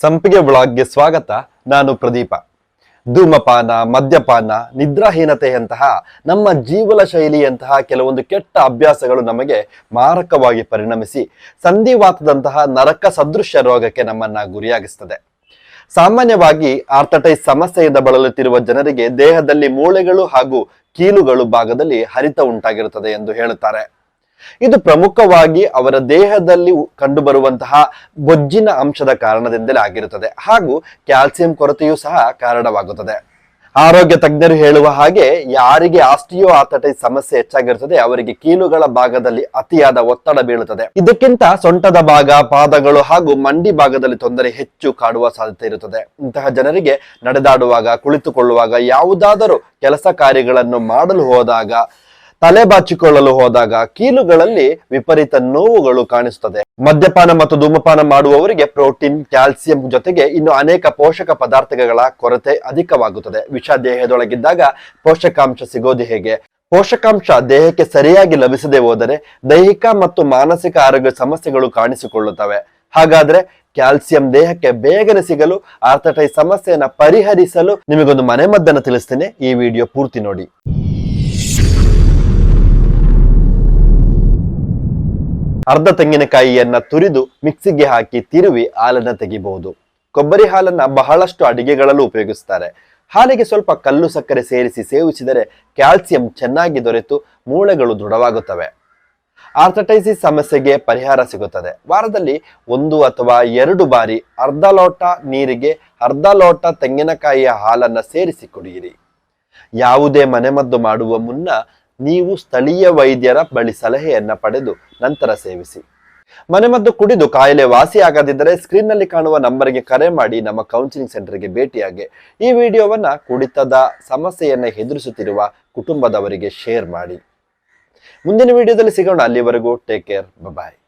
ಸಂಪಿಗೆ ಬ್ಲಾಗ್ಗೆ ಸ್ವಾಗತ, ನಾನು ಪ್ರದೀಪ. ಧೂಮಪಾನ, ಮದ್ಯಪಾನ, ನಿದ್ರಾಹೀನತೆಯಂತಹ ನಮ್ಮ ಜೀವನ ಶೈಲಿಯಂತಹ ಕೆಲವೊಂದು ಕೆಟ್ಟ ಅಭ್ಯಾಸಗಳು ನಮಗೆ ಮಾರಕವಾಗಿ ಪರಿಣಮಿಸಿ ಸಂಧಿವಾತದಂತಹ ನರಕ ಸದೃಶ್ಯ ರೋಗಕ್ಕೆ ನಮ್ಮನ್ನ ಗುರಿಯಾಗಿಸ್ತದೆ. ಸಾಮಾನ್ಯವಾಗಿ ಆರ್ಥಟೈಸ್ ಸಮಸ್ಯೆಯಿಂದ ಬಳಲುತ್ತಿರುವ ಜನರಿಗೆ ದೇಹದಲ್ಲಿ ಮೂಳೆಗಳು ಹಾಗೂ ಕೀಲುಗಳು ಭಾಗದಲ್ಲಿ ಹರಿತ ಉಂಟಾಗಿರುತ್ತದೆ ಎಂದು ಹೇಳುತ್ತಾರೆ. ಇದು ಪ್ರಮುಖವಾಗಿ ಅವರ ದೇಹದಲ್ಲಿ ಕಂಡುಬರುವಂತಹ ಬೊಜ್ಜಿನ ಅಂಶದ ಕಾರಣದಿಂದಲೇ ಆಗಿರುತ್ತದೆ. ಹಾಗೂ ಕ್ಯಾಲ್ಸಿಯಂ ಕೊರತೆಯೂ ಸಹ ಕಾರಣವಾಗುತ್ತದೆ. ಆರೋಗ್ಯ ತಜ್ಞರು ಹೇಳುವ ಹಾಗೆ ಯಾರಿಗೆ ಆಸ್ಟಿಯೋ ಆಥಟೈಸ್ ಸಮಸ್ಯೆ ಹೆಚ್ಚಾಗಿರುತ್ತದೆ, ಅವರಿಗೆ ಕೀಲುಗಳ ಭಾಗದಲ್ಲಿ ಅತಿಯಾದ ಒತ್ತಡ ಬೀಳುತ್ತದೆ. ಇದಕ್ಕಿಂತ ಸೊಂಟದ ಭಾಗ, ಪಾದಗಳು ಹಾಗೂ ಮಂಡಿ ಭಾಗದಲ್ಲಿ ತೊಂದರೆ ಹೆಚ್ಚು ಕಾಡುವ ಸಾಧ್ಯತೆ ಇರುತ್ತದೆ. ಇಂತಹ ಜನರಿಗೆ ನಡೆದಾಡುವಾಗ, ಕುಳಿತುಕೊಳ್ಳುವಾಗ ಯಾವುದಾದರೂ ಕೆಲಸ ಕಾರ್ಯಗಳನ್ನು ಮಾಡಲು ಹೋದಾಗ ತಲೆ ಬಾಚಿಕೊಳ್ಳಲು ಹೋದಾಗ ಕೀಲುಗಳಲ್ಲಿ ವಿಪರೀತ ನೋವುಗಳು ಕಾಣಿಸುತ್ತದೆ ಮದ್ಯಪಾನ ಮತ್ತು ಧೂಮಪಾನ ಮಾಡುವವರಿಗೆ ಪ್ರೋಟೀನ್, ಕ್ಯಾಲ್ಸಿಯಂ ಜೊತೆಗೆ ಇನ್ನು ಅನೇಕ ಪೋಷಕ ಪದಾರ್ಥಗಳ ಕೊರತೆ ಅಧಿಕವಾಗುತ್ತದೆ. ವಿಷ ದೇಹದೊಳಗಿದ್ದಾಗ ಪೋಷಕಾಂಶ ಸಿಗೋದು ಹೇಗೆ? ಪೋಷಕಾಂಶ ದೇಹಕ್ಕೆ ಸರಿಯಾಗಿ ಲಭಿಸದೆ ಹೋದರೆ ದೈಹಿಕ ಮತ್ತು ಮಾನಸಿಕ ಆರೋಗ್ಯ ಸಮಸ್ಯೆಗಳು ಕಾಣಿಸಿಕೊಳ್ಳುತ್ತವೆ. ಹಾಗಾದ್ರೆ ಕ್ಯಾಲ್ಸಿಯಂ ದೇಹಕ್ಕೆ ಬೇಗನೆ ಸಿಗಲು, ಆರ್ಥಟೈಸ್ ಸಮಸ್ಯೆಯನ್ನ ಪರಿಹರಿಸಲು ನಿಮಗೊಂದು ಮನೆಮದ್ದನ್ನು ತಿಳಿಸ್ತೇನೆ. ಈ ವಿಡಿಯೋ ಪೂರ್ತಿ ನೋಡಿ. ಅರ್ಧ ತೆಂಗಿನಕಾಯಿಯನ್ನ ತುರಿದು ಮಿಕ್ಸಿಗೆ ಹಾಕಿ ತಿರುವಿ ಹಾಲನ್ನ ತೆಗಿಬಹುದು. ಕೊಬ್ಬರಿ ಹಾಲನ್ನ ಬಹಳಷ್ಟು ಅಡಿಗೆಗಳಲ್ಲೂ ಉಪಯೋಗಿಸ್ತಾರೆ. ಹಾಲಿಗೆ ಸ್ವಲ್ಪ ಕಲ್ಲು ಸಕ್ಕರೆ ಸೇರಿಸಿ ಸೇವಿಸಿದರೆ ಕ್ಯಾಲ್ಸಿಯಂ ಚೆನ್ನಾಗಿ ದೊರೆತು ಮೂಳೆಗಳು ದೃಢವಾಗುತ್ತವೆ. ಆರ್ಥಟೈಸಿಸ್ ಸಮಸ್ಯೆಗೆ ಪರಿಹಾರ ಸಿಗುತ್ತದೆ. ವಾರದಲ್ಲಿ ಒಂದು ಅಥವಾ ಎರಡು ಬಾರಿ ಅರ್ಧ ಲೋಟ ನೀರಿಗೆ ಅರ್ಧ ಲೋಟ ತೆಂಗಿನಕಾಯಿಯ ಹಾಲನ್ನ ಸೇರಿಸಿ ಕುಡಿಯಿರಿ. ಯಾವುದೇ ಮನೆಮದ್ದು ಮಾಡುವ ಮುನ್ನ ನೀವು ಸ್ಥಳೀಯ ವೈದ್ಯರ ಬಳಿ ಸಲಹೆಯನ್ನ ಪಡೆದು ನಂತರ ಸೇವಿಸಿ. ಮನೆಮದ್ದು ಕುಡಿದು ಕಾಯಿಲೆ ವಾಸಿಯಾಗದಿದ್ದರೆ ಸ್ಕ್ರೀನ್ನಲ್ಲಿ ಕಾಣುವ ನಂಬರ್ಗೆ ಕರೆ ಮಾಡಿ ನಮ್ಮ ಕೌನ್ಸಿಲಿಂಗ್ ಸೆಂಟರ್ಗೆ ಭೇಟಿಯಾಗಿ. ಈ ವಿಡಿಯೋವನ್ನ ಕುಡಿತದ ಸಮಸ್ಯೆಯನ್ನು ಎದುರಿಸುತ್ತಿರುವ ಕುಟುಂಬದವರಿಗೆ ಶೇರ್ ಮಾಡಿ. ಮುಂದಿನ ವಿಡಿಯೋದಲ್ಲಿ ಸಿಗೋಣ. ಅಲ್ಲಿವರೆಗೂ ಟೇಕ್ ಕೇರ್ ಬಾಯ್